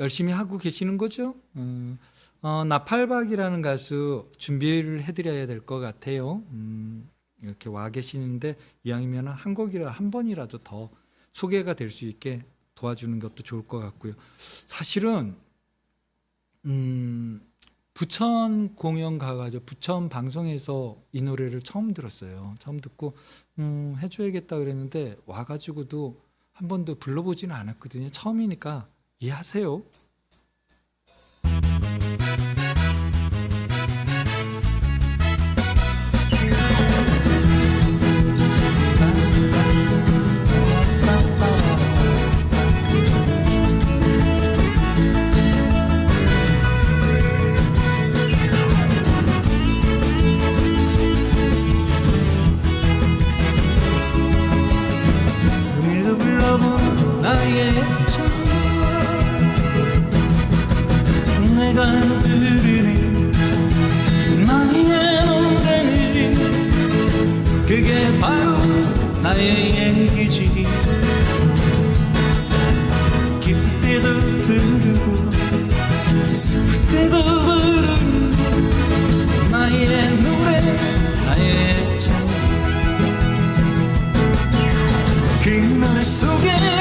열심히 하고 계시는 거죠? 음, 어, 나팔박이라는 가수 준비를 해드려야 될 것 같아요. 음, 이렇게 와 계시는데 이왕이면 한 곡이라 한 번이라도 더 소개가 될 수 있게 도와주는 것도 좋을 것 같고요. 사실은 음, 부천 공연 가가지고 부천 방송에서 이 노래를 처음 들었어요. 처음 듣고 음, 해줘야겠다 그랬는데 와가지고도 한 번도 불러보지는 않았거든요. 처음이니까 이해하세요. 들으는 나의 노래는 그게 바로 나의 얘기지. 기쁠 때도 부르고 슬플 때도 부르는 나의 노래 나의 참그 노래 속에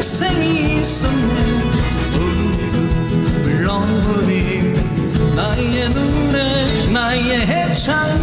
인생이 있었네. 불러보니 나의 노래 나의 해창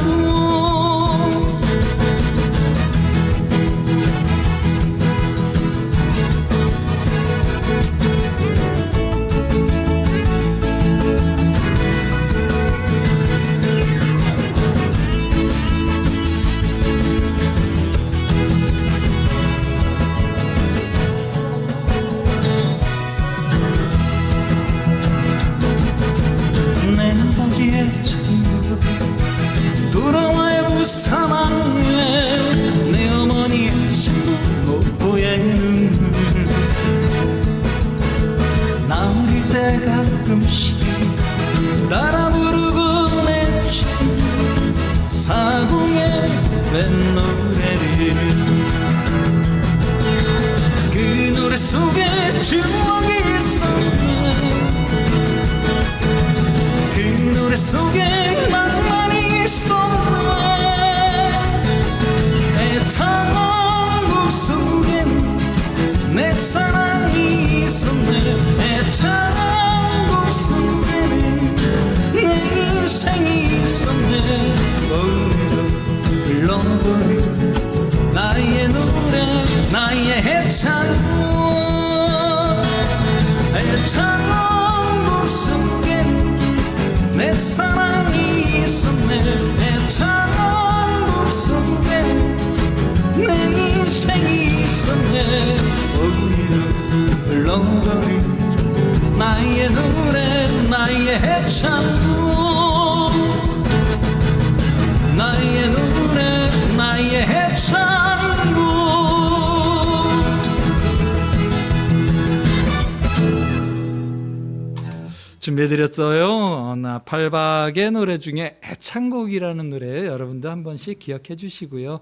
곡 속엔 내 사랑이 있었네 애창한 곡 속에 내 인생이 있었네 불러보는 나의 노래 나의 애창곡 준비해드렸어요. 어, 나 팔박의 노래 중에 애창곡이라는 노래 여러분도 한 번씩 기억해 주시고요.